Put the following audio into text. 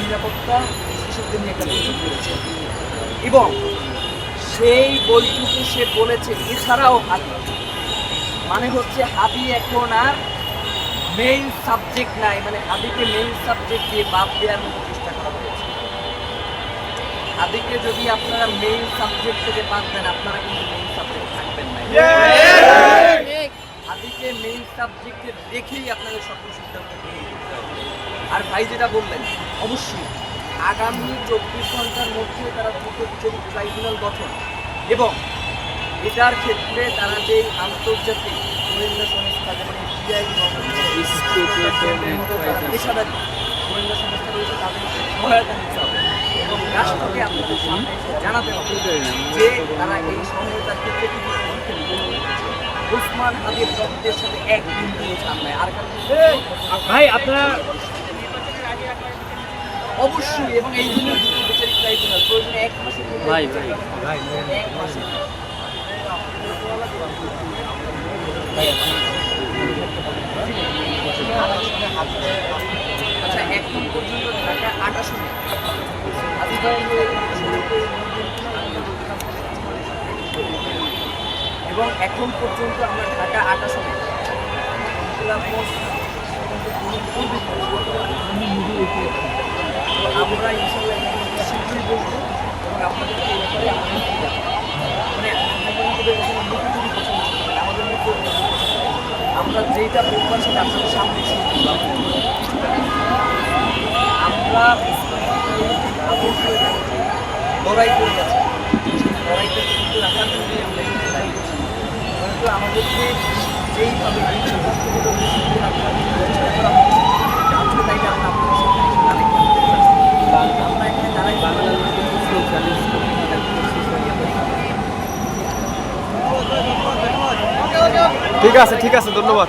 নিরাপত্তা নিয়ে একটা বৈঠক করেছে। এবং সেই বৈঠকে সে বলেছে, এছাড়াও হাবি মানে হচ্ছে হাবি এখন আর মেইন সাবজেক্ট নাই মানে হাবিকে মেইন সাবজেক্ট দিয়ে বাদ দেওয়ার মতো চেষ্টা করা হয়েছে। হাবিকে যদি আপনারা মেইন সাবজেক্ট থেকে বাদ দেন, আপনারা কিন্তু মেইন সাবজেক্ট থাকবেন না। সাবজেক্টে রেখেই আপনাদের সকল সিদ্ধান্ত আর ভাই যেটা বললেন, অবশ্যই আগামী চব্বিশ ঘণ্টার মধ্যে তারা দ্রুত ট্রাইব্যুনাল গঠন এবং এটার ক্ষেত্রে তারা যে আন্তর্জাতিক গোয়েন্দা সংস্থা, যেমন এফবিআই পেশাদারি গোয়েন্দা সংস্থা রয়েছে তাদেরকে সহায়তা নিতে হবে এবং রাষ্ট্রকে আপনাদের সামনে জানাতে হবে যে তারা এই সহায়তার ক্ষেত্রে কি ওসমান হাদির রক্তের সাথে এক বিন্দু নাই আর ভাই আপনারা অবশ্যই এবং এই জন্য দ্রুত বিচারিক ট্রাইব্যুনাল প্রয়োজনে এক মাসের ভাই, ভাই, ভাই এক মাসের আচ্ছা এখন পর্যন্ত ঢাকা আটাশ এবং এখন পর্যন্ত আমরা ঢাকা আটাশ আমরা বসবো এবং কি মানে আমরা যেটা বলব সেটা আপনাদের সামনে আমরা লড়াই করে গেছি। লড়াইটা কিন্তু রাখার আমরা হয়তো আমাদেরকে যেইভাবে ঠিক আছে ঠিক আছে ধন্যবাদ।